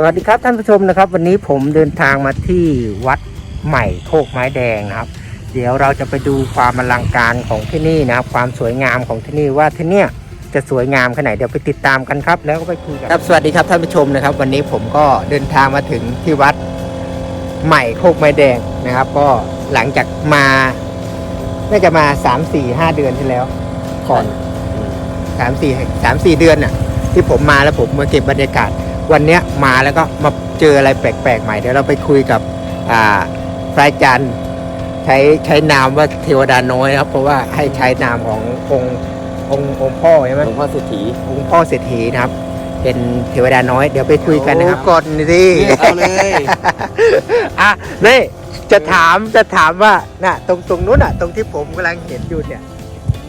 สวัสดีครับท่านผู้ชมนะครับ วันนี้ผมเดินทางมาที่วัดใหม่โคกไม้แดงนะครับ เดี๋ยวเราจะไปดูความอลังการของที่นี่นะครับ ความสวยงามของที่นี่ว่าที่เนี่ยจะสวยงามขนาดไหนเดี๋ยวไปติดตามกันครับ แล้วก็ไปคุยกันครับสวัสดีครับท่านผู้ชมนะครับ วันนี้ผมก็เดินทางมาถึงที่วัดใหม่โคกไม้แดงนะครับ ก็หลังจากมาน่าจะมาสามสี่ห้าเดือนที่แล้วก่อนสามสี่สามสี่เดือนน่ะ ที่ผมมาแล้วผมมาเก็บบรรยากาศ วันเนี้ยมาแล้วก็มาเจออะไรแปลกๆใหม่เดี๋ยวเราไปคุยกับอ่าพระอาจารย์ใช้ใช้นามว่าเทวดาน้อยนะครับ เพราะว่าให้ใช้นามขององค์องค์องค์พ่อใช่ไหมหลวงพ่อเศรษฐีองค์พ่อเศรษฐีนะครับ เป็นเทวดาน้อย เดี๋ยวไปคุยกันนะครับก่อนสิเอาเลยอะนี่จะถามจะถามว่าน่ะตรงตรงนู้นอะ ตรงที่ผมกำลังเห็นอยู่เนี่ย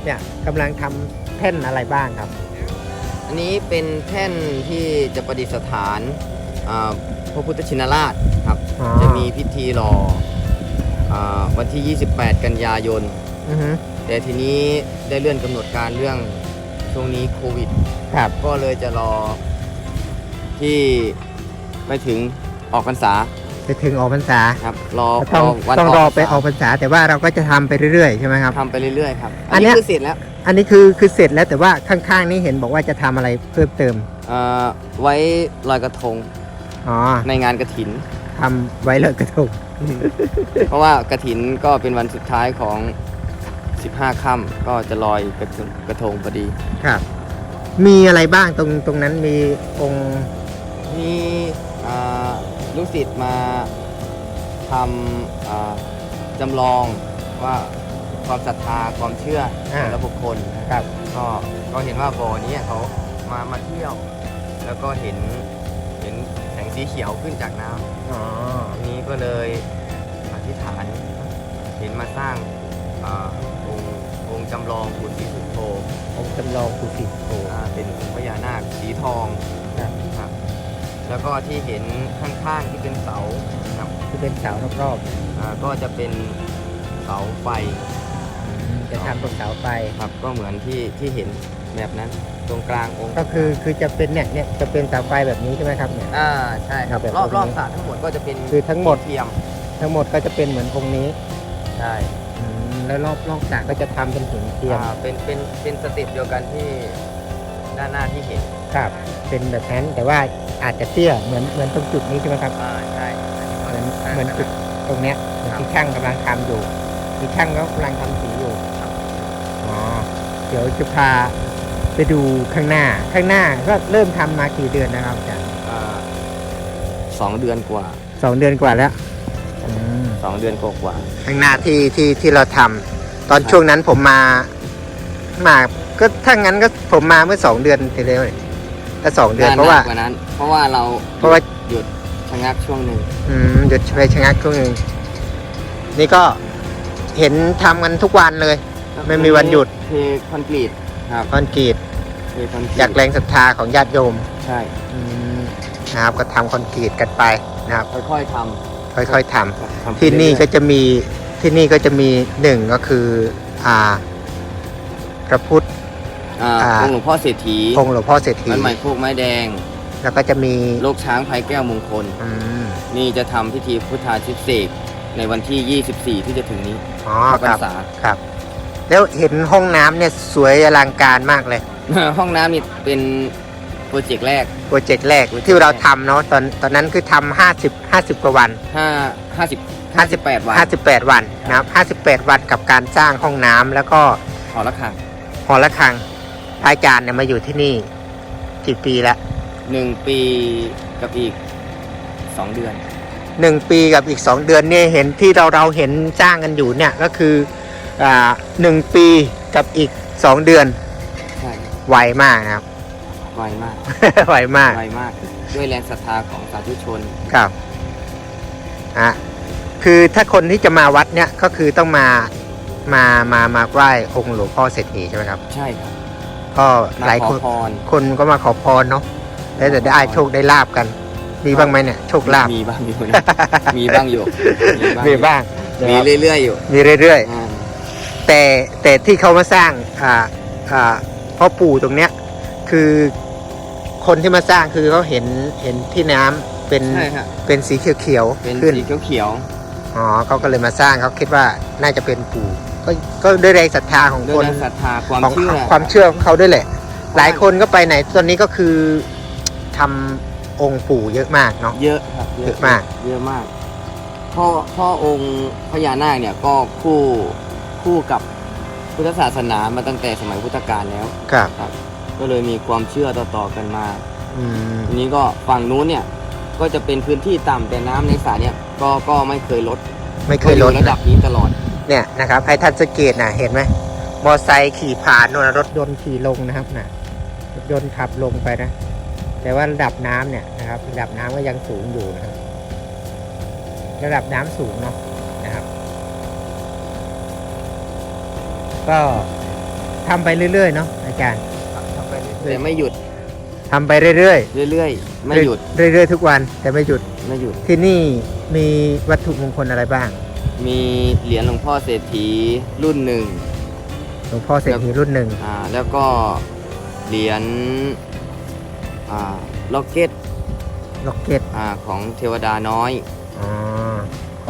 เนี่ยกำลังทำแท่นอะไรบ้างครับ อันนี้เป็นแท่นที่จะประดิษฐานอ่าพระพุทธชินราชครับ อ๋อ จะมีพิธีรออาวันที่ 28 กันยายน อือฮึแต่ทีนี้ได้เลื่อนกำหนดการเรื่องช่วงนี้โควิด ครับก็เลยจะรอที่ไปถึงออกพรรษา ไปถึงออกพรรษาครับรอต้องวันต้องรอไปพษาออกพรรษา แต่ว่าเราก็จะทำไปเรื่อยๆใช่ไหมครับ ทำไปเรื่อยๆครับอัอันนเนี้นี้ย คือเสร็จแล้วอันนี้คือคือเสร็จแล้วแต่ว่าข้างๆนี่เห็นบอกว่าจะทำอะไรเพิ่มเติมอ่าไว้ลอยกระทงอ๋อในงานกระถิน ทำไว้เลยกระทงเพราะว่ากระถินก็เป็นวันสุดท้ายของ 15ค่ำก็จะลอยกระทงกระทงพอดี ครับ มีอะไรบ้างตรงตรงนั้นมีองค์ มีอ่า ลูกศิษย์มาทำอ่าจำลองว่าความศรัทธาความเชื่อแต่ละบุคคลครับก็ก็เห็นว่าบ่อนี้เขามามาเที่ยว แล้วก็เห็นเห็นแสงสีเขียวขึ้นจากน้ำอ๋อทีนี้ก็เลยอธิษฐานเห็นมาสร้างอาองค์องค์จำลองปู่ศรีสุโธองค์จำลองภูสิโธอ่าเป็นพญานาคสีทองครับครับ แล้วก็ที่เห็นข้างๆที่เป็นเสาครับที่เป็นเสารอบอ่าก็จะเป็นเสาไฟๆจะทำตรงเสาไฟ ครับก็เหมือนที่ที่เห็นแบบนั้นตรงกลางองค์ก็คือคือจะเป็นเนี่ยเนี่ยจะเป็นเสาไฟแบบนี้ใช่ไหมครับเนี่ย อ่าใช่ครับแบบรอบตรงนี้รอบสระทั้งหมดก็จะเป็นคือทั้งหมด เทียมทั้งหมดก็จะเป็นเหมือนองค์นี้ใช่อืมแล้วรอบรอบสระก็จะทำเป็นหินเทียมอ่าเป็นเป็นเป็นสเต็ปเดียวกันที่ ด้านหน้าที่เห็นครับเป็นแบบนั้นแต่ว่าอาจจะเตี้ยเหมือนเหมือนตรงจุดนี้ใช่ไหมครับอ่าใช่เหมือนเหมือนจุดตรงเนี้ยเหมือนที่ช่างกำลังทำอยู่ที่ช่างก็กำลังทำสีอยู่อ๋อเดี๋ยวจะพาไปดูข้างหน้าข้างหน้าก็เริ่มทำมากี่เดือนนะครับอาจารย์อ่าสองเดือนกว่าสองเดือนกว่าแล้วอืมสองเดือนกว่าข้างหน้าที่ที่ที่เราทำตอนช่วงนั้นผมมา มาก็ถ้างั้นก็ผมมาเมื่อสองเดือนที่แล้วเนี่ยก็สองๆเดือนนเพราะว่า กว่านั้น เพราะว่าเราเพราะว่า หยุดชะงักช่วงหนึ่งอืมหยุดไปชะงักช่วงหนึงนี่ก็เห็นทำกันทุกวันเลย ไม่มีวันหยุด เทคอนกรีตครับคอนกรีตเทคอนกรีตจากแรงศรัทธาของญาติโยมใช่ อืมนะครับก็ทำคอนกรีตกันไปนะครับ ค่อยๆทค่อยๆทำำครับทำไปที่นี่ก็เรื่อยจะมีที่นี่ก็จะมีหนึ่งก็คืออ่า พระพุทธๆอ่าอ่า องค์หลวงพ่อเศรษฐีองค์หลวงพ่อเศรษฐี วัดใหม่โคกไม้แดง แล้วก็จะมีโลกช้างภายแก้วมงคล อืมนี่จะทำพิธีพุทธาชิเสกในวันที่ 24 ที่จะถึงนี้อ๋อเข้าพครรับรษา ครับ แล้วเห็นห้องน้ำเนี่ยสวยอลังการมากเลย ห้องน้ำนี่เป็นโปรเจกต์แรก โปรเจกต์แรกที่เราทำเนาะตอนตอนนั้นคือทำห้าสิบห้าสิบกว่าวัน 5 50 58 วันห้าสิบแปดวันนะครับห้าสิบแปดวันกับการสร้างห้องน้ำแล้วก็หอละครังห อระฆังพระอาจารย์เนี่ยมาอยู่ที่นี่กี่ปีละหนึ่งปีกับอีกสองเดือนหนึ่งปีกับอีกสองเดือนเนี่ยเห็นที่เราเราเห็นสร้างกันอยู่เนี่ยก็คืออ่าหนึ่งปีกับอีกสองเดือนใช่ไวมากนะครับ ไวมาก ไวมากไวมาก ด้วยแรงศรัทธาของสาธุชนครับอะคือถ้าคนที่จะมาวัดเนี่ยก็คือต้องมา มามามาไหว้องค์หลวงพ่อเศรษฐีใช่ไหมครับ ใช่ครับก็มาหลายขคอนพรคนก็มาขอพรเนาะแล้วจะได้โชคได้ลาบกัน มีบ้างไหมเนี่ย โชคลาบมีบ้างอยู่นะมีบ้างอยู่มีบ้างมีนะครับเรื่อยๆอยู่มีเรื่อยอ่าๆ แต่แต่ที่เขามาสร้างอ่าอ่าพ่อปู่ตรงเนี้ย คือคนที่มาสร้างคือเขาเห็นเห็นที่น้ำเป็นใช่ฮะเป็นสีเขียวเป็นๆขึ้น สีเขียวอ๋อเขาก็เลยมาสร้างเขาคิดว่าน่าจะเป็นปู่ ก็ก็ด้วยแรงศรัทธาของๆด้ควยนแรงศรัทธาความของเชื่อความเชื่อของเขาด้วยแหละ หลายคนก็ไปไหนตอนนี้ก็คือทำองค์ปู่เยอะมากเนาะ เยอะครับเยอะมาก เยอะมากพ่อพ่อองค์พญานาคเนี่ยก็คู่คู่กับพุทธศาสนามาตั้งแต่สมัยพุทธกาลแล้ว ครับ ก็เลยมีความเชื่อต่อๆกันมา อืมทีนี้ก็ฝั่งนู้นเนี่ยก็จะเป็นพื้นที่ต่ำแต่น้ำในสระเนี่ยก็ก็ไม่เคยลดไม่เคยลดก็อระดับนี้ตลอด เนี่ยนะครับให้ท่านสังเกตนะเห็นไหมมอไซค์ขี่ผ่านโน่นนะรถยนต์ขี่ลงนะครับนะรถยนต์ขับลงไปนะ แต่ว่าระดับน้ำเนี่ยนะครับระดับน้ำก็ยังสูงอยู่นะครับ ระดับน้ำสูงเนาะนะครับ ก็ทำไปเรื่อยๆเนาะอาจารย์แต่ไม่หยุดทำไปเรื่อยเรื่อยๆๆไม่หยุดเรื่อยๆทุกวันแต่ไม่หยุดไม่หยุดที่นี่มีวัตถุมงคลอะไรบ้าง มีเหรียญหลวงพ่อเศรษฐีรุ่นหนึ่งหลวงพ่อเศรษฐีรุ่นหนึ่งอ่าแล้วก็เหรียญอ่าล็อกเก็ตล็อกเก็ตอ่าของเทวดาน้อยอ๋อ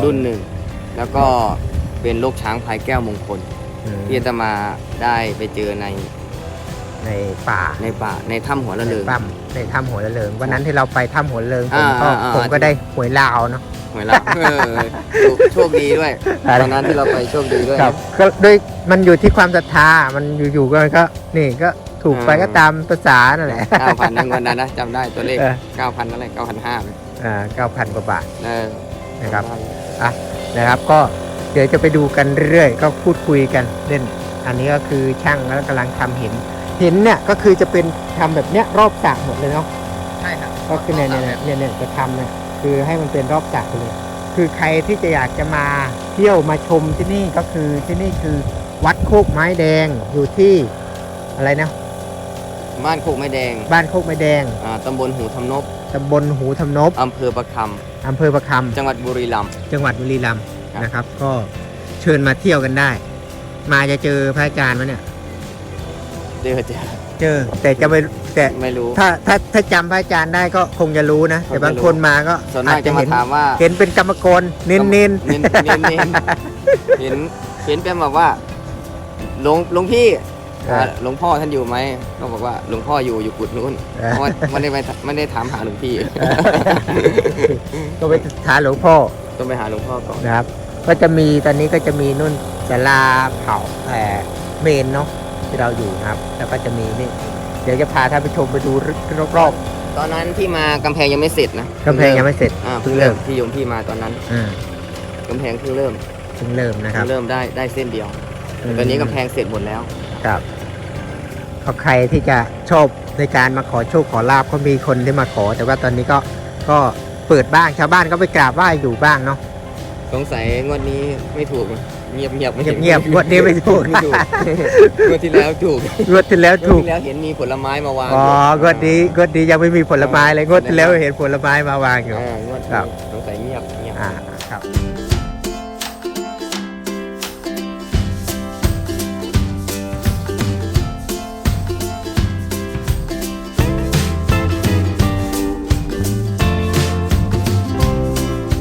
รุ่นหนึ่งแล้วก็เป็นลูกช้างพายแก้วมงคล อืมที่อาตมาได้ไปเจอใน ในป่าในป่าในถ้ำหัวละเลิงในถ้ำในถ้ำหัวละเริงวันนั้นที่เราไปถ้ำหัวละเริงผมอ่าก็อ่า ผมก็อ่าได้หวยลาวเนาะ หวยละเออโชคโชคดีด้วยอะไร ตอนนั้นที่เราไปโชคดีด้วย ครับก็ด้วยมันอยู่ที่ความศรัทธามันอยู่ๆก็ก็นี่ก็ถูกไปอ่า ก็ตามภาษานั่นแหละ เก้าพันในวันนั้นนะจำได้ตัวเลขเออ เก้าพันอะไรเก้าพันห้าอ่าเก้าพันกว่าบาทเออนะครับ นะครับ ก็เดี๋ยวจะไปดูกันเรื่อยๆก็พูดคุยกันเล่น อันนี้ก็คือช่างแล้วกำลังทำหิน หินเนี่ยก็คือจะเป็นทำแบบเนี้ยรอบสระหมดเลยเนาะใช่ครับก็คือเนี่ยเนี่ยเนี่ยเนี่ยจะทำเนี่ยคือให้มันเป็นรอบจักรเลย คือใครที่จะอยากจะมาเที่ยวมาชมที่นี่ก็คือที่นี่คือวัดโคกไม้แดงอยู่ที่อะไรนะบ้านโคกไม้แดง บ้านโคกไม้แดงอ่าตำบลหูทำนบตำบลหูทำนบอำเภอประคอำเภอประคำจังหวัดบุรีรัมย์ำจังหวัดบุรีรัมย์ครับนะครับ ก็เชิญมาเที่ยวกันได้ มาจะเจอพระอาจารย์ไหมเนี่ย เจอเจอเจอ แต่จะไม่แต่ไม่รู้ ถ้าถ้าถ้าจำพระอาจารย์ได้ก็คงจะรู้นะ คงจะรู้ แต่บางคนมาก็ส่วนอามาจกจะจะมาเห็นถามว่าเห็นเป็นกรรมกรเน้นๆเน้นเน้นเน้นเน้นเห็นเห็นเป็นแบบว่าหลวงหลวงพี่เอออ่าหลวงพ่อท่านอยู่ไหมก็บอกว่าหลวงพ่ออยู่อยู่กุดนู้นเออเพราะว่าไม่ได้ไปไม่ได้ถามหาหลวงพี่ ก็ไปถามหลวงพ่อต้องไปหาหลวงพ่อก่อนนะครับ ก็จะมีตอนนี้ก็จะมีนุ่นศาลาเผาแอ่เมนเนาะ ที่เราอยู่นะครับ แล้วก็จะมีนี่ เดี๋ยวจะพาท่านผู้ชมไปดูรอบตอนนั้นที่มากำแพงยังไม่เสร็จนะๆกำแพงยังไม่เสร็จอ่าเพิ่เพิ่งงเริ่เริ่มมที่โยมพี่มาตอนนั้นอ่ากำแพงเพิ่งเริ่มเพิ่งเริ่มนะคเพิ่รับงเริ่มได้ได้เส้นเดียวตอนนี้กำแพงเสร็จหมดแล้ว ครับก็ใครที่จะชอบในการมาขอโชคขอลาบก็มีคนที่มาขอ แต่ว่าตอนนี้ก็ก็เปิดบ้างชาวบ้านก็ไปกราบไหว้อยู่บ้างเนาะ สงสัยงวดนี้ไม่ถูก เงียบเงียบไม่ห็นเงียบๆงวดนี้ไม่ถูก ไม่ถูกงวดที่แล้วถูกงวดที่แล้วงวดถูกที่แล้วเห็นมีผลไม้มาวางอ๋อกวดนี้กวดนี้ยังไม่มีผลไม้เลยงวดที่แล้วนะครับเห็นผลไม้มาวางอยู่ อ่างวดครันี้บ สงสัยเงียบเงียบ อ่าครับ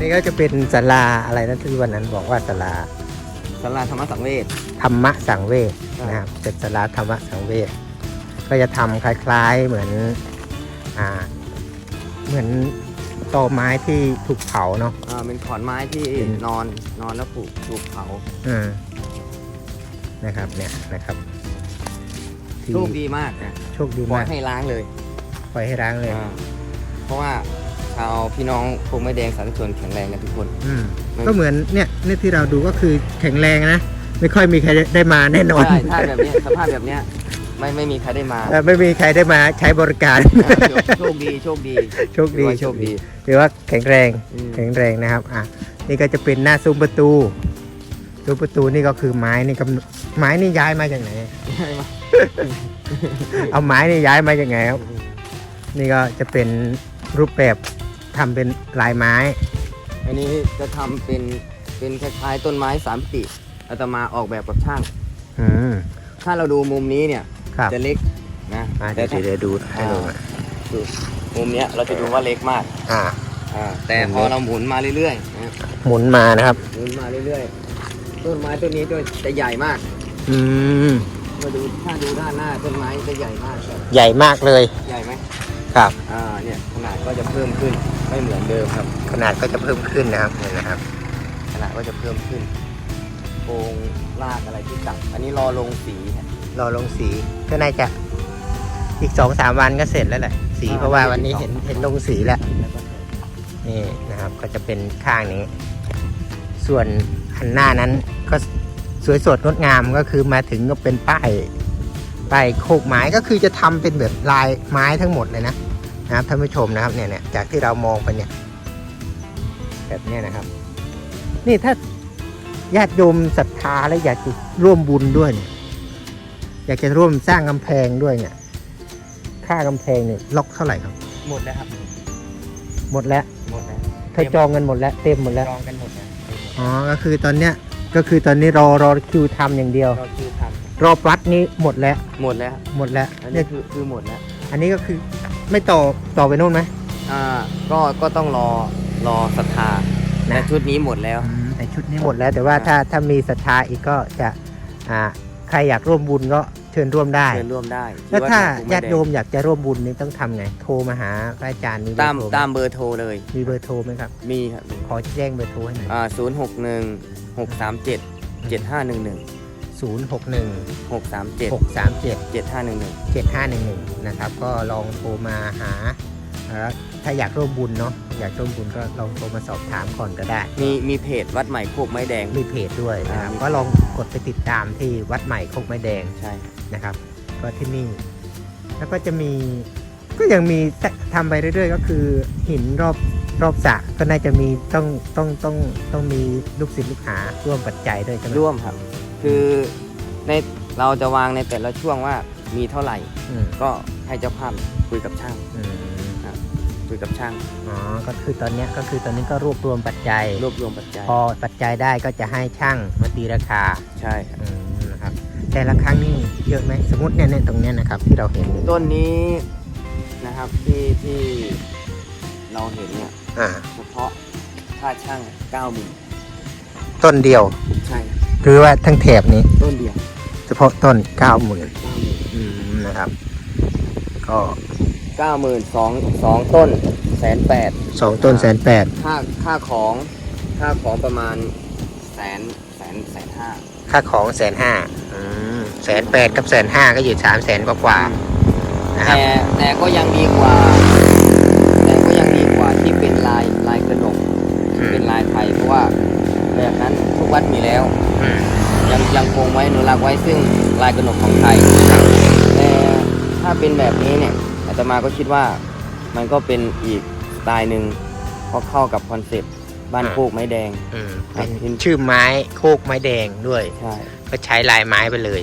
นี่ก็จะเป็นศาลาอะไรนะที่วันนั้นบอกว่าศาลา สาราธรรมสังเวชธรรมะสังเวชครับนะครับเป็นศาลาธรรมะสังเวชก็จะทำคล้ายๆเหมือนอ่าเหมือนตอไม้ที่ถูกเผาเนาะอ่าเป็นขอนไม้ที่เป็นนอนนอนแล้วปลูกปลูกเผาอืมนะครับเนี่ยนะครับที่โชคดีมากนะโชคดีปล่อมายกให้ล้างเลยปล่อยให้ร้างเลยอ่าเพราะว่า ชาวพี่น้องคงไม่แดงสาธุชนแข็งแรงกันทุกคน อืมไม่ ก็เหมือนเนี่ยเนี่ยที่เราดูก็คือแข็งแรงนะ ไม่ค่อยมีใครได้มาแน่นอน ใช่ถ้าแบบเนี้ยสภาพแบบเนี้ยไม่ไม่มีใครได้มาเออไม่มีใครได้มาใช้บริการอ่าโชคดีโชคดีโชคดีถือว่าโชคดีถือว่าแข็งแรง อืมแข็งแรงนะครับ อะ นี่ก็จะเป็นหน้าซุ้มประตูซุ้มประตูนี่ก็คือไม้นี่กำไม้นี่ย้ายมาจากไหน เอาไม้นี่ย้ายมาจากไหนครับ นี่ก็จะเป็นรูปแบบ ทำเป็นลายไม้ อันนี้จะทำเป็นเป็นคล้ายๆต้นไม้สามมิติอาตมาออกแบบกับช่าง อืม ถ้าเราดูมุมนี้เนี่ยครับจะเล็กนะอะแต่เดี๋ยวถ้าเดี๋ยวดูให้ดูดูมุมเนี้ยเราจะดูว่าเล็กมากอ่าออ่าแต่พอเราหมุนมาเรื่อยๆนะครับหมุนมานะครับ หมุนมาเรื่อยๆต้นไม้ต้นนี้ต้นจะใหญ่มากอืม มาดูถ้าดูด้านหน้าต้นไม้จะใหญ่มากครับใหญ่มากเลย ใหญ่ไหม ครับ อ่าเนี่ยขนาดก็จะเพิ่มขึ้นไม่เหมือนเดิมครับ ขนาดก็จะเพิ่มขึ้นนะครับเนี่ยนะครับ ขนาดก็จะเพิ่มขึ้นโครงรากอะไรที่ตัดอันนี้รอลงสีครับรอลงสีก็น่าจะอีกสองสามวันก็เสร็จแล้วแหละ สีอ่าเพราะว่าวันนี้เห็นเห็นลงสีแล้วแล้วก็นี่นะครับ ก็จะเป็นข้างนี้ ส่วนหันหน้านั้นก็สวยสดงดงามก็คือมาถึงก็เป็นป้ายป้ายโคกไม้ก็คือจะทำเป็นแบบลายไม้ทั้งหมดเลยนะ นะครับท่านผู้ชมนะครับเนี่ยเนี่ยจากที่เรามองไปเนี่ย แบบเนี้ยนะครับ นี่ถ้าญาติโยมศรัทธาและอยากจะร่วมบุญด้วยเนี่ยอยากจะร่วมสร้างกำแพงด้วยเนี่ย ค่ากำแพงเนี่ยล็อกเท่าไหร่ครับ หมดแล้วครับ หมดแล้วหมดแล้วเธอจองกันหมดแล้วเต็มหมดแล้วจองกันหมดแล้วอ๋อก็คือตอนเนี้ยก็คือตอนนี้รอรอคิวทำอย่างเดียว รอคิวทรอบวัดนี้หมดแล้วำหมดแล้วหมดแล้วอันเนี่นี้ยคือคือหมดแล้ว อันนี้ก็คือ ไม่ต่อต่อไปนู่นไหม อ่าก็ก็ต้องรอรอศรัทธานะ แต่ชุดนี้หมดแล้วอืมแต่ชุดนี้หมดแล้วแต่ว่าถ้าถ้ามีศรัทธาอีกก็จะอ่าใครอยากร่วมบุญก็เชิญร่วมได้ เชิญร่วมได้แล้วถ้าที่ดญาติโยภูมอยากจะร่วมบุญนี้ต้องทำไง โทรมาหาพระอาจารย์มีเบอตามร์โทรไหตามเบอร์โทรเลย มีเบอร์โทรไหมครับ มีครับมีขอแจ้งเบอร์โทรให้หน่อยอ่าศูนย์หกหนึ่งหกสามเจ็ดเจ็ดห้าหนึ่งหนึ่ง ศูนย์หกหนึ่งหกสามเจ็ดหกสามเจ็ดเจ็ดห้าหนึ่งหนึ่ง7511นะครับก็ลองโทรมาหาเอ่อถ้าอยากร่วมบุญเนาะอยากร่วมบุญก็ลองโทรมาสอบถามก่อนก็ได้ มีมีเพจวัดใหม่โคกไม้แดง มีเพจด้วยนะครับ อ่า ก็ลองกดไปติดตามที่วัดใหม่โคกไม้แดงใช่ นะครับ ก็ที่นี่ แล้วก็จะมีก็ยังมีทำไปเรื่อยๆ ก็คือหินรอบรอบสระก็น่าจะมีต้องต้องต้องต้องมีลูกศิษย์ลูกหาร่วมปัจจัยด้วยใช่ไหมร่วมครับ คือในเราจะวางในแต่ละช่วงว่ามีเท่าไหร่ อืมก็ให้เจ้าภาพคุยกับช่าง อืมคุยกับช่าง อ๋อ ก็คือตอนเนี้ยก็คือตอนนี้ก็รวบรวมปัจจัย รวบรวมปัจจัยพอปัจจัยได้ก็จะให้ช่างมาตีราคาใช่ครับอืมนะครับ แต่ละครั้งนี่เยอะไหมสมมติเนี่ยเนี่ยตรงเนี้ยนะครับที่เราเห็นอยู่ต้นนี้นะครับที่ที่เราเห็นเนี่ยอ่า เฉพาะค่าช่างเก้าหมื่นต้นเดียว ใช่หรื อว่าทั้งแถบนี้ ต้นเดียวเฉพาะต้นเก้าหมื่นเก้าหมื่นนะครับ ก็เก้าหมื่นสองสองต้นแสนแปดสองต้นแสนแปดค่าค่าของค่าของประมาณแสนแสนแสนห้าค่าของแสนห้าแสนแปดกับแสนห้าก็อยู่สามแสนกว่าๆนะครับแต่แต่ก็ยังดีกว่า แต่ก็ยังดีกว่าที่เป็นลายลายกระหนกอืมเป็นลายไทยเพราะว่าแบบนั้นทุกวัดมีแล้วอืม ยังยังคงไว้อนุรักษ์ไว้ซึ่งลายกระหนกของไทยแต่ถ้าเป็นแบบนี้เนี่ยอาตมาก็คิดว่ามันก็เป็นอีกสไตล์หนึ่งเพราะเข้ากับคอนเซ็ปต์บ้านโคกไม้แดงอืมครับเป็นชื่อไม้โคกไม้แดงด้วยใช่ก็ใช้ลายไม้ไปเลย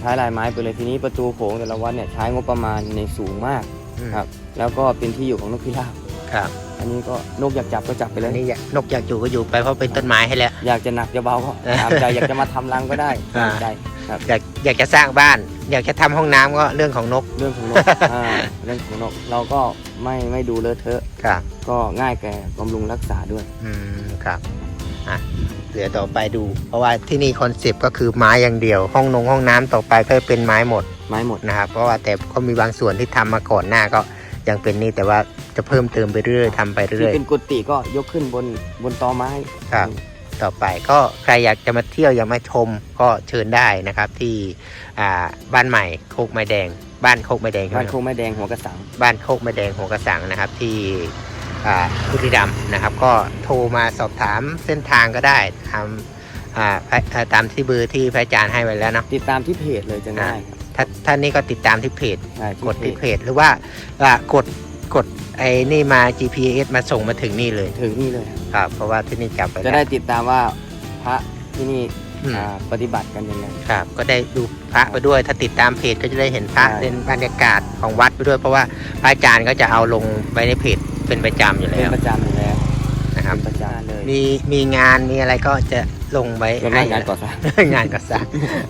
ใช้ลายไม้ไปเลยทีนี้ประตูโขงแต่ละวัดเนี่ยใช้งบประมาณในสูงมากอืมครับแล้วก็เป็นที่อยู่ของนกพิราบ ครับ อันนี้ก็นกอยากจับก็จับไปเลอัย นนี้อยากนกอยากอยู่ก็อยู่ไปเพราะเป็นต้นไม้ให้แล้ว อยากจะหนักจะเบาก็ตามใจ อยากจะมาทำรังก็ได้อ่าตามใจครับอยากอยากจะสร้างบ้าน อยากจะทำห้องน้ำก็เรื่องของนกเรื่องของนกอ่าเรื่องของนกเราก็ไม่ไม่ดูเลอะเทอะ ครับ ก็ง่ายแก่บำรุงรักษาด้วย อืมครับอะเหลือต่อไปดู เพราะว่าที่นี่คอนเซปต์ก็คือไม้อย่างเดียว ห้องนงห้องน้ำต่อไปก็เป็นไม้หมดไม้หมดนะครับ เพราะว่าแต่ก็มีบางส่วนที่ทำมาก่อนหน้าก็ ยังเป็นนี่แต่ว่าจะเพิ่มเติมไปเรื่อยๆทำไปที่เรื่อยเป็นกุฏิก็ยกขึ้นบนบนตอไม้ครับๆต่อไปก็ใครอยากจะมาเที่ยวอยากมาชมก็เชิญได้นะครับที่อ่าบ้านใหม่โคกไม้แดง บ้านโคกไม้แดงใช่ไหบ้ามนโคงไม้แดงหัวกระสัง บ้านโคกไม้แดงหัวกระสังนะครับที่อ่าบุรีรัมย์นะครับ ก็โทรมาสอบถามเส้นทางก็ได้ตามอ่าพระอ่าตามที่เบอร์ที่พระอาจารย์ให้ไว้แล้วเนาะ ติดตามที่เพจเลยจะง่ายครับ ถ้าท่านนี้ก็ติดตามที่เพจใช่กดที่ที่เพเพจจหรือว่าอ่ากดกดไอ้นี่มา GPS มาส่งมาถึงนี่เลยถึงนี่เลยครับครับ เพราะว่าที่นี่จับไปจะแล้วได้ติดตามว่าพระที่นี่อืมอ่าปฏิบัติกันยังไง ครับ ก็ได้ดูพระไปด้วย ถ้าติดตามเพจก็จะได้เห็นพระใช่ เป็นบรรยากาศของวัดไปด้วย เพราะว่าพระอาจารย์ก็จะเอาลงไว้ในเพจเป็นประจำอยู่เป็แล้นวประจำอยู่แล้วนะครับ เป็นประจำเลย มีมีงานมีอะไรก็จะ ลงไว้เป็นให้งานก่อสร้าง งานก่อสร้าง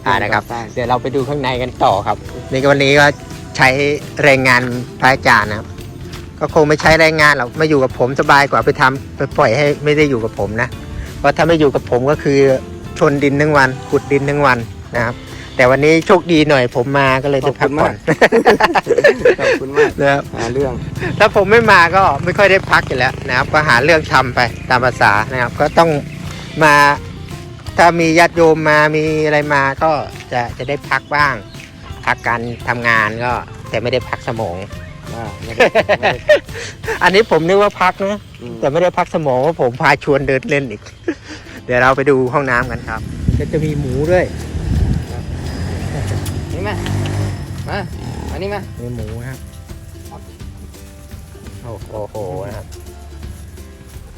อ่านะครับก่อสร้างเดี๋ยวเราไปดูข้างในกันต่อครับในวันนี้ก็ใช้แรงงานพระอาจารย์นะครับ ก็คงไม่ใช้แรงงานหรอกมาอยู่กับผมสบายกว่าไปทำไปปล่อยให้ไม่ได้อยู่กับผมนะเพราะถ้าไม่อยู่กับผมก็คือชนดินทั้งวันขุดดินทั้งวันนะครับแต่วันนี้โชคดีหน่อยผมมาก็เลยได้พักผ่อนขอบคุณมากนะครับหาเรื่อง ถ้าผมไม่มาก็ไม่ค่อยได้พักอยู่แล้วนะครับ ก็หาเรื่องทำไปตามภาษานะครับ ก็ต้องมา ถ้ามีญาติโยมมามีอะไรมาก็จะจะได้พักบ้าง พักการทำงานก็ แต่ไม่ได้พักสมอง อ่าไม่ได้ไม่ได้อันนี้ผมนึกว่าพักนะอืมแต่ไม่ได้พักสมองว่าผมพาชวนเดินเล่นอีก เดี๋ยวเราไปดูห้องน้ำกันครับก็จะมีหมูด้วยนี่มา มาอันนี้มา มีหมูนะครับโอ้โหโอ้โหนะครับ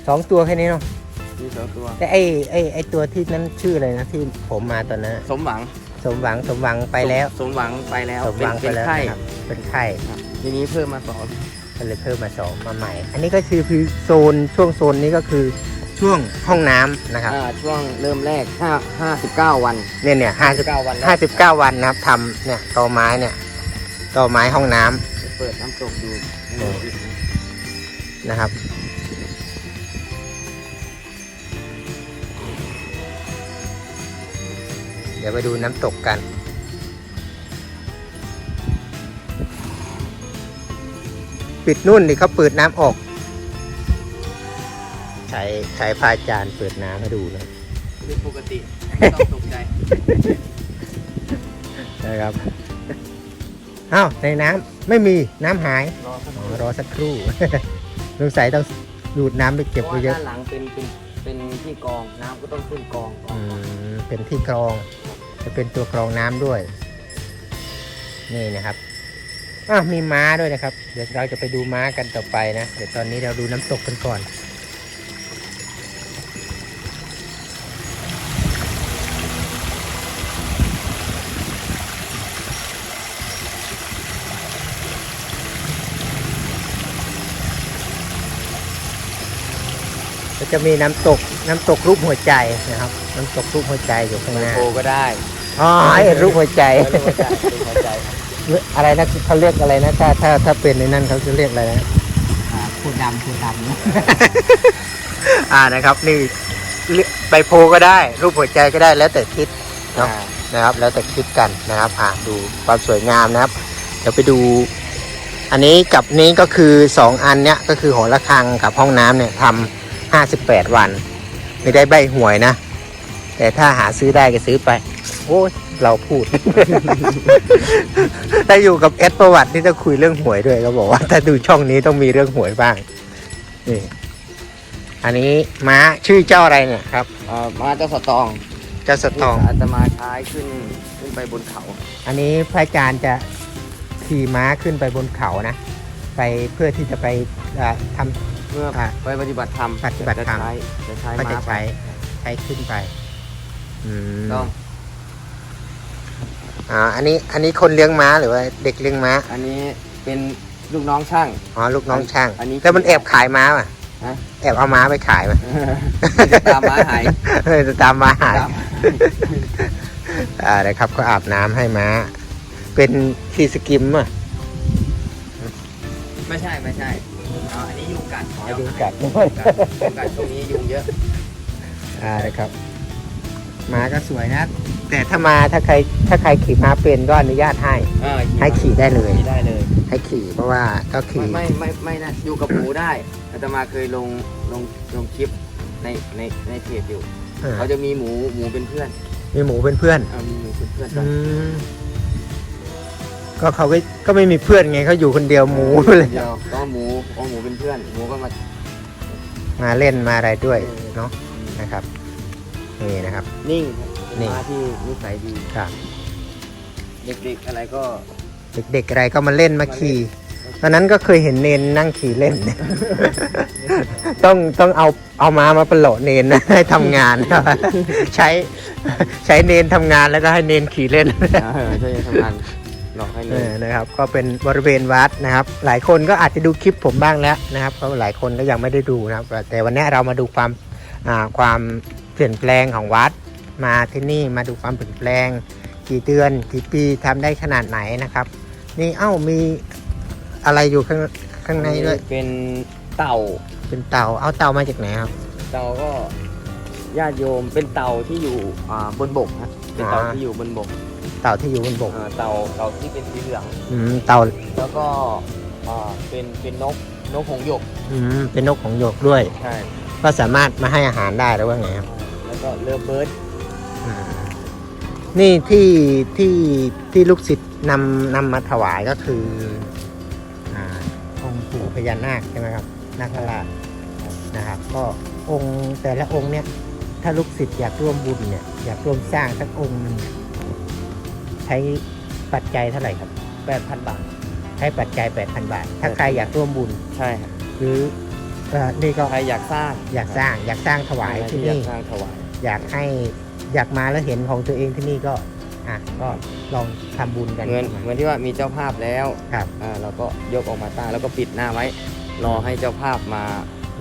สองตัวแค่นี้เนาะ มีสองตัว แต่ไอ้ไอ้ไอ้ตัวที่นั้นชื่ออะไรนะที่ผมมาตอนนั้นสมหวังสมหวังสมหวังไปแล้ว สมหวังไปแล้วสมเป็หนวังไปเป็นแล้วไข้นะครับเป็นไข้ครับทีนี้เพิ่มมาสองก็เลยเพิ่มมาสองมาใหม่ อันนี้ก็คือคือโซนช่วงโซนนี้ก็คือช่วงห้องน้ำนะครับอ่าช่วงเริ่มแรกห้าห้าสิบเก้าวันเนี่ยเนี่ยห้าสิบ59 วันแรกห้าสิบเก้าวันนะครับทำเนี่ยตอไม้เนี่ยตอไม้ห้องน้ำจะเปิดน้ำตกดูเออนะครับ ดี๋ยวไปดูน้ำตกกัน ปิดนุ่นนี่เขาเปิดน้ำออกใช้ใช้พาจานเปิดน้ำให้ดูนะเป็นปกติไม่ต้องตกใจนะครับอ้าวในน้ำไม่มีน้ำหายรอสักคอ๋รู่อรอสักครู่สงสัยต้องดูดน้ำไปเก็บเพไว้ราะว่าเยอะด้านหลังเป็นเป็นเป็นที่กรองน้ำก็ต้องขึ้นกรองก่อนอืมเป็นที่กรอง จะเป็นตัวกรองน้ำด้วย นี่นะครับอ้าวมีม้าด้วยนะครับ เดี๋ยวเราจะไปดูม้ากันต่อไปนะ เดี๋ยวตอนนี้เราดูน้ำตกกันก่อนก็จะมีน้ำตกน้ำตกรูปหัวใจนะครับ น้ำตกรูปหัวใจอยู่ข้างหน้าโทก็ได้ อ๋อไอ้รูปหัวใจไม่รู้ว่าจะเป็นหัวใจอะไรนะเขาเรียกอะไรนะถ้าถ้าถ้าเป็นในนั่นเขาจะเรียกอะไรนะคูดำคูดำนะอ่านะครับ นี่เรียกใบโพก็ได้ รูปหัวใจก็ได้แล้วแต่คิดเนอะอ่านะครับแล้วแต่คิดกันนะครับอ่าดูความสวยงามนะครับ เดี๋ยวไปดู อันนี้กับนี้ก็คือสองอันเนี้ยก็คือหอระฆังกับห้องน้ำเนี่ยทำห้าสิบแปดวัน ไม่ได้ใบหวยนะ แต่ถ้าหาซื้อได้ก็ซื้อไป โอ้ยเราพูดถ้าอยู่กับเอสประวัตินี่ต้องคุยเรื่องหวยด้วยก็บอกว่า ถ้าดูช่องนี้ต้องมีเรื่องหวยบ้างนี่อันนี้ม้าชื่อเจ้าอะไรเนี่ยครับอ่ามาเจ้าสตองเจ้าสตอง อาตมาใช้ขึ้นขึ้นไปบนเขาอันนี้พระอาจารย์จะขี่ม้าขึ้นไปบนเขานะ ไปเพื่อที่จะไปอ่าทำเมื่ออ่าไปปฏิบัติธรรมปฏิบัติธรรมจะใช้จะใช้ก็ม้าจะไปใช้ใช้ขึ้นไป อืมต้อง อ่าอันนี้อันนี้คนเลี้ยงม้าหรือว่าเด็กเลี้ยงม้าอันนี้เป็นลูกน้องช่าง อ๋อลูกน้องช่างอันนี้แล้วมันแอบขายม้าป่ะฮะ แอบเอาม้าไปขายป่ะจะตามม้าหาย เออจะตามม้าหายตาม อ่านะครับก็อาบน้ำให้ม้า เป็นทีสกิมอะไม่ใช่ไม่ใช่อ๋ออันนี้ยุงกัดอ๋อเดี๋วยุงกัดยุงกัดยุงกัดตรงนี้ยุงเยอะ อ่านะครับม้าก็สวยนะ แต่ถ้ามาถ้าใครถ้าใครขี่ม้าเป็นก็อนุญาตให้เออให้ขี่ได้เลย ขี่ได้เลยให้ขี่เพราะว่าก็ไม่ขี่ไม่ไม่ไม่นะอยู่กับหมูได้อาตมาเคยลงลงลงคลิปในในในเพจอยู่เออเขาจะมีหมูหมูเป็นเพื่อนมีหมูเป็นเพื่อนเออมีหมูเป็นเพื่อนอืกันมก็เขาก็ก็ไม่มีเพื่อนไงเขาอยู่คนเดียวหมูเลยเดียวต้องหมูเอาหมูเป็นเพื่อน หมูก็มา มาเล่นมาอะไรด้วยเนาะนะครับนี่นะครับ นิ่งครับเป็ นนิ่งม้าที่นิสัยดี ครับ เด็กๆอะไรก็เด็กๆอะไรก็มาเล่นมาขี่ตอนนั้นก็เคยเห็นเนนนั่งขี่เล่น ต้องต้องเอาเอามามาประโลเนนนะให้ทำงาน ใช้ใช้เนนทำงานแล้วก็ให้เนนขี่เล่น เออช่วยทำงานหลอกให้เอเลยอนะครับก็เป็นบริเวณวัดนะครับ หลายคนก็อาจจะดูคลิปผมบ้างแล้วนะครับก็หลายคนก็ยังไม่ได้ดูนะครับแต่วันนี้เรามาดูความอ่าความเปลี่ยนแปลงของวัด มาที่นี่มาดูความเปลี่ยนแปลง กี่เดือนกี่ปีทำได้ขนาดไหนนะครับ นี่เอ้ามีอะไรอยู่ข้างขข้างในด้วยเป็นเต่าเป็นเต่าเอาเต่ามาจากไหนครับ เต่าก็ญาติโยมเป็นเต่าที่อยู่อ่าบนบกนะเป็นเต่าอ่าที่อยู่บนบก เต่าที่อยู่บนบกอ่าเต่าเต่าที่เป็นสีเหลืองอืมเต่าแล้วก็อ่าเป็นเป็นนกนกหงส์หยกอืมเป็นนกของหยกด้วยใช่ก็สามารถมาให้อาหารได้หรือว่าไงครับแล้วก็เลิฟเบิร์ดอืม นี่ที่ที่ที่ลูกศิษย์นำนำมาถวายก็คืออ่าองค์ปู่พญานาคใช่ไหมครับนาคราชนะครับ ก็องค์แต่ละองค์เนี่ย ถ้าลูกศิษย์อยากร่วมบุญเนี่ยอยากร่วมสร้างสักองค์หนึงเนี่ยใช้ปัจจัยเท่าไหร่ครับแปดพันบาท ใช้ปัจจัย8,000บาท ถ้าใครอยากร่วมบุญใช่ครับหรือเอ่อนี่ก็ใครอยากสร้างอยากสร้างอยากสร้างถวายที่อยากนี่สร้างถวาย อยากให้ อยากมาแล้วเห็นของตัวเองที่นี่ก็อะก็ลองทำบุญกันเหมือนเหมือนที่ว่ามีเจ้าภาพแล้วครับอ่าเราก็ยกออกมาตั้งแล้วก็ปิดหน้าไว้ รอให้เจ้าภาพมา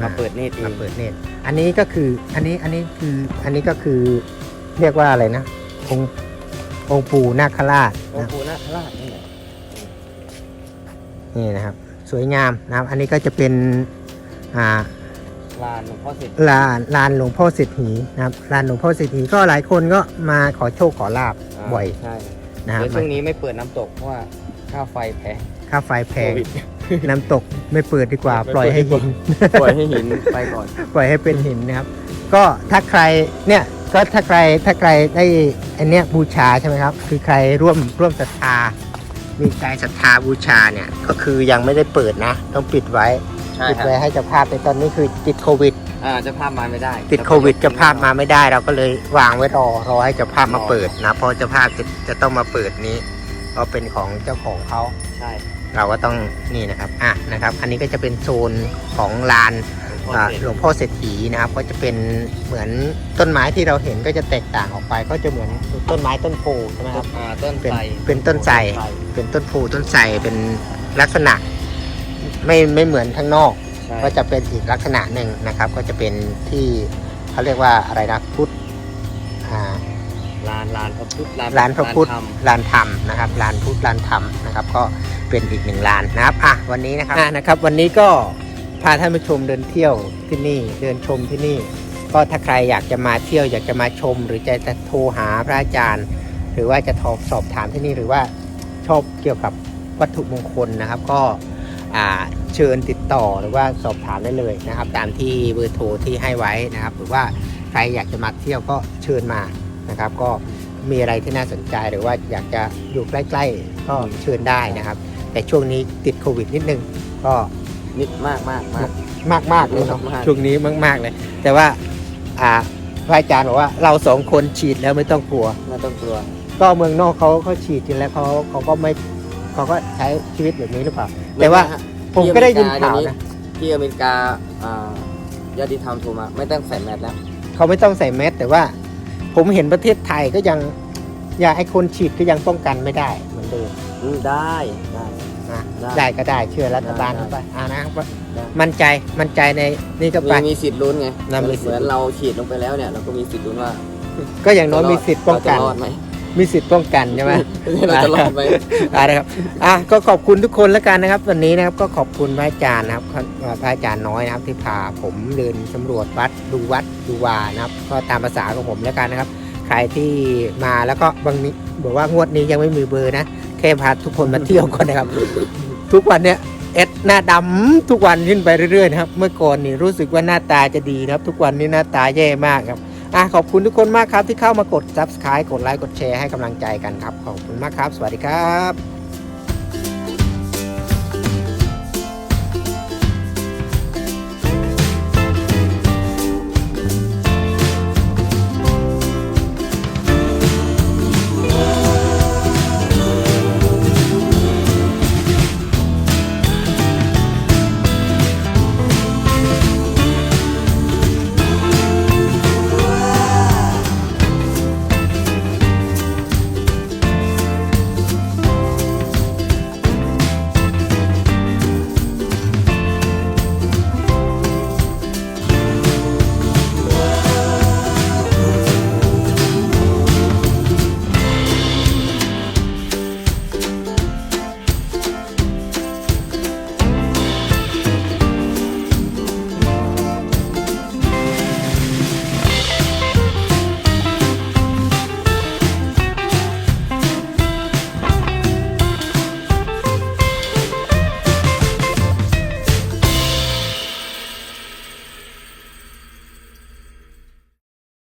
มาเปิดเนตรเอมางเปิดเนตรอันนี้ก็คืออันนี้อันนี้คืออันนี้ก็คือเรียกว่าอะไรนะองค์องค์ปู่นาคราชองนะค์ปู่นาคราชนี่แหละนี่นะครับ สวยงามนะครับ อันนี้ก็จะเป็นอ่า ลานหลวงพ่อเสร็จลานลานหลวงพ่อเศรษฐีนะครับลานหลวงพ่อเศรษฐีก็หลายคนก็มาขอโชคขอลาบบ่อยใช่นะครับเดี๋ยวช่วงนี้ไม่เปิดน้ำตกเพราะว่าค่าไฟแพงค่าไฟแพโคงวิด น้ำตกไม่เปิดดีกว่า ไม่ปล่อยให้เปิหิดนปล่อยให้หินไปก่อน ปล่อยให้เป็นหินนะครับ ก็ถ้าใครเนี่ยก็ถ้าใครถ้าใครได้อันเนี้ยบูชาใช่ไหมครับ คือใครร่วมร่วมศรัทธา มีใจศรัทธาบูชาเนี่ยก็คือยังไม่ได้เปิดนะ ต้องปิดไว้ ใช่ปิดครับไว้ให้เจ้าภาพในตอนนี้คือติดโควิด อ่าเจะภาพมาไม่ได้ติดโควิดเจ้าภาพมาไม่ได้เราก็เลยวางไว้รอรอให้เจ้าภาพมาเปิดนะเพราะเจ้าภาพจะจะต้องมาเปิดนี้ก็เป็นของเจ้าของเขาใช่เราก็ต้องนี่นะครับอะนะครับ อันนี้ก็จะเป็นโซนของลานหลวงพ่ออ่าเสร็จหลวงพ่อเศรษฐีนะครับก็จะเป็นเหมือนต้นไม้ที่เราเห็นก็จะแตกต่างออกไป ก็จะเหมือนต้นไม้ต้นโพใช่ไหมครับ อ่าต้นเป็นไทรเป็นต้นไทร เป็นต้นโพต้นไทรเป็นลักษณะ ไม่ไม่เหมือนข้างนอก ใช่ ก็จะเป็นอีกลักษณะหนึ่งนะครับ ก็จะเป็นที่เขาเรียกว่าอะไรนะพุทธอ่า ลานลานพระพุทธลานพระพุทธลานธรรมลานธรรมนะครับลานพุทธลานธรรมนะครับ ก็เป็นอีกหนึ่งลานนะครับอะวันนี้นะครับอะนะครับ วันนี้ก็พาท่านผู้ชมเดินเที่ยวที่นี่เดินชมที่นี่ ก็ถ้าใครอยากจะมาเที่ยวอยากจะมาชม หรือจะจะโทรหาพระอาจารย์ หรือว่าจะโทรสอบถามที่นี่หรือว่าชอบเกี่ยวกับวัตถุมงคลนะครับ ก็อ่า เชิญติดต่อหรือว่าสอบถามได้เลยนะครับ ตามที่เบอร์โทรที่ให้ไว้นะครับ หรือว่าใครอยากจะมาเที่ยวก็เชิญมานะครับ ก็มีอะไรที่น่าสนใจหรือว่าอยากจะอยู่ใกล้ๆ ก็เชิญได้นะครับ แต่ช่วงนี้ติดโควิดนิดนึงก็นิดมากมากมากมากมากๆเลยเนาะมากๆช่วงนี้มากๆเลย แต่ว่าอ่าพระอาจารย์บอกว่าเราสองคนฉีดแล้วไม่ต้องกลัวไม่ต้องกลัว ก็เมืองนอกเขาเขาฉีดกันแล้วเขาเขาก็ไม่ เขาก็ใช้ชีวิตแบบนี้หรือเปล่า แต่ว่าผมก็ได้ยินข่าวนะที่อเมริกาอ่าญาติธรรมโทรมาไม่ต้องใส่แมสแล้วเขาไม่ต้องใส่แมสแต่ว่า ผมเห็นประเทศไทยก็ยังอยากให้คนฉีดก็ยังป้องกันไม่ได้เหมือนเดิมอืมได้ได้นะได้ได้ก็ได้เชื่อรัฐบาลได้เข้าไปอ่านะว่าได้มั่นใจมั่นใจในนี่ก็ไปมีมีสิทธิ์ลุ้นไงน่ามีสิทธิ์เหมือนเราฉีดลงไปแล้วเนี่ยเราก็มีสิทธิ์ลุ้นว่า ก็อย่างน้อยมีสิทธิ์ป้องกัน เราจะรอดไหมมีสิทธิ์ป้องกันใช่ไหมเราจะรอดไหมอ่านะครับอะก็ขอบคุณทุกคนแล้วกันนะครับ วันนี้นะครับก็ขอบคุณพระอาจารย์นะครับพระอาจารย์น้อยนะครับ ที่พาผมเดินสำรวจวัดดูวัดดูวานะครับ ก็ตามภาษาของผมแล้วกันนะครับ ใครที่มาแล้วก็บางนี้บอกว่างวดนี้ยังไม่มีเบอร์นะแค่พาทุกคนมาเที่ยวก่อนนะครับ ทุกวันเนี้ยเอ็ดหน้าดำทุกวันขึ้นไปเรื่อยๆนะครับ เมื่อก่อนนี่รู้สึกว่าหน้าตาจะดีนะครับ ทุกวันนี้หน้าตาแย่มากครับ อะขอบคุณทุกคนมากครับที่เข้ามากด subscribe กดไลค์กดแชร์ให้กำลังใจกันครับ ขอบคุณมากครับ สวัสดีครับ